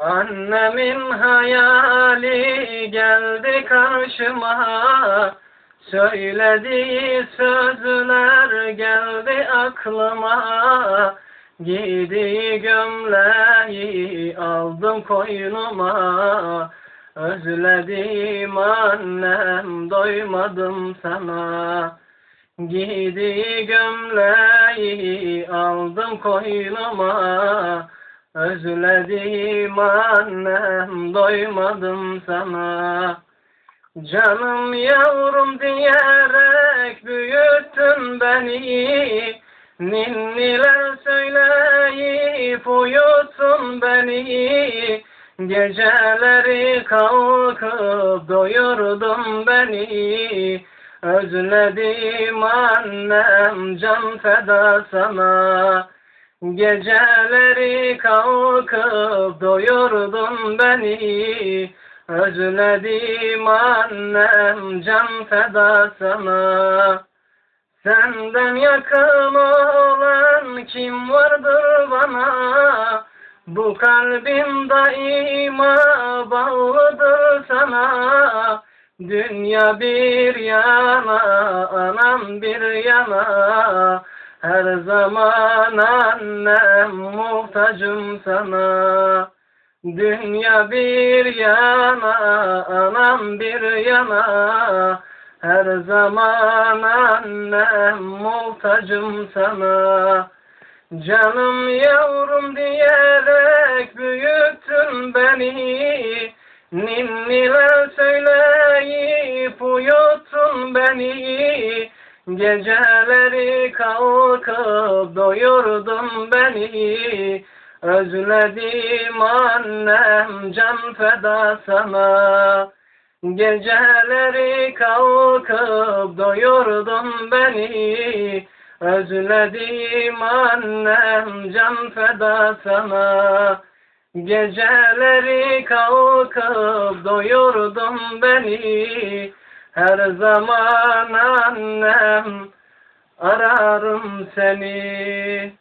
Annemin hayali geldi karşıma. Söylediği sözler geldi aklıma. Giydiği gömleği aldım koynuma. Özledim annem doymadım sana. Giydiği gömleği aldım koynuma Özledim annem doymadım sana. Canım yavrum diyerek büyüttün beni. Ninniler söyleyip uyutun beni. Geceleri kalkıp doyurdun beni. Özledim annem can feda sana Geceleri kalkıp doyurdun beni. Özledim annem can feda sana Senden yakın olan kim vardır bana? Bu kalbim daima bağlıdır sana. Dünya bir yana, anam bir yana Her zaman annem muhtacım sana. Dünya bir yana, anam bir yana. Her zaman annem muhtacım sana. Canım yavrum diyerek büyüttün beni. Ninniler söyleyip uyuttun beni Geceleri kalkıp doyurdun beni. Özledim annem can feda sana Geceleri kalkıp doyurdun beni. Özledim annem can feda sana Geceleri kalkıp doyurdun beni Her zaman annem ararım seni